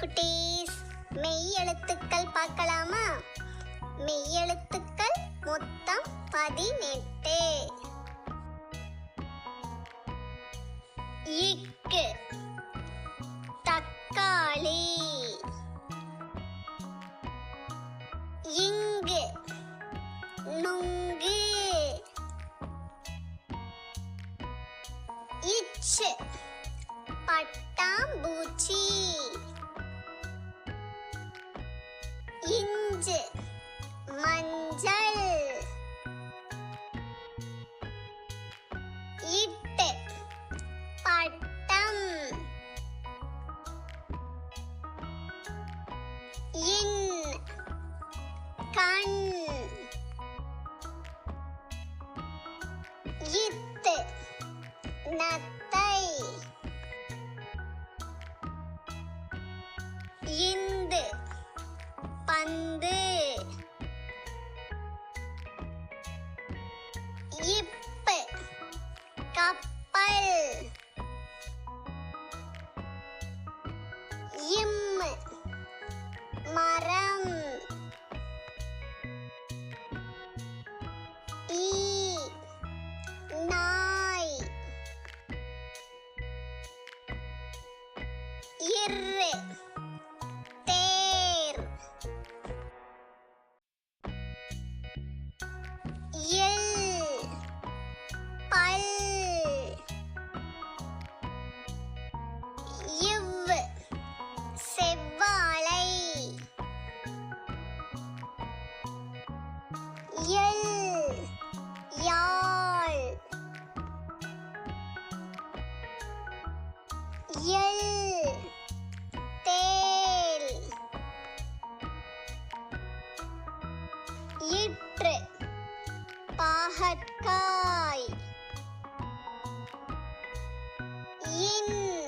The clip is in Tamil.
குட்டீஸ் மெய் எழுத்துக்கள் பார்க்கலாமா? மெய் எழுத்துக்கள் மொத்தம் பதினெட்டு. இக்கு தக்காளி. இங்கு நுங்கு. இச்சு பட்டாம்பூச்சி. இஞ்சு மஞ்சள். இட்டு பட்டம். இன். கண். இத்து. நத்தை. இந்து பந்து இப்பு கப்பல் இம் மரம் ஈ நாய் இரு எல். தேல். இற்று பாகற்காய். இன்.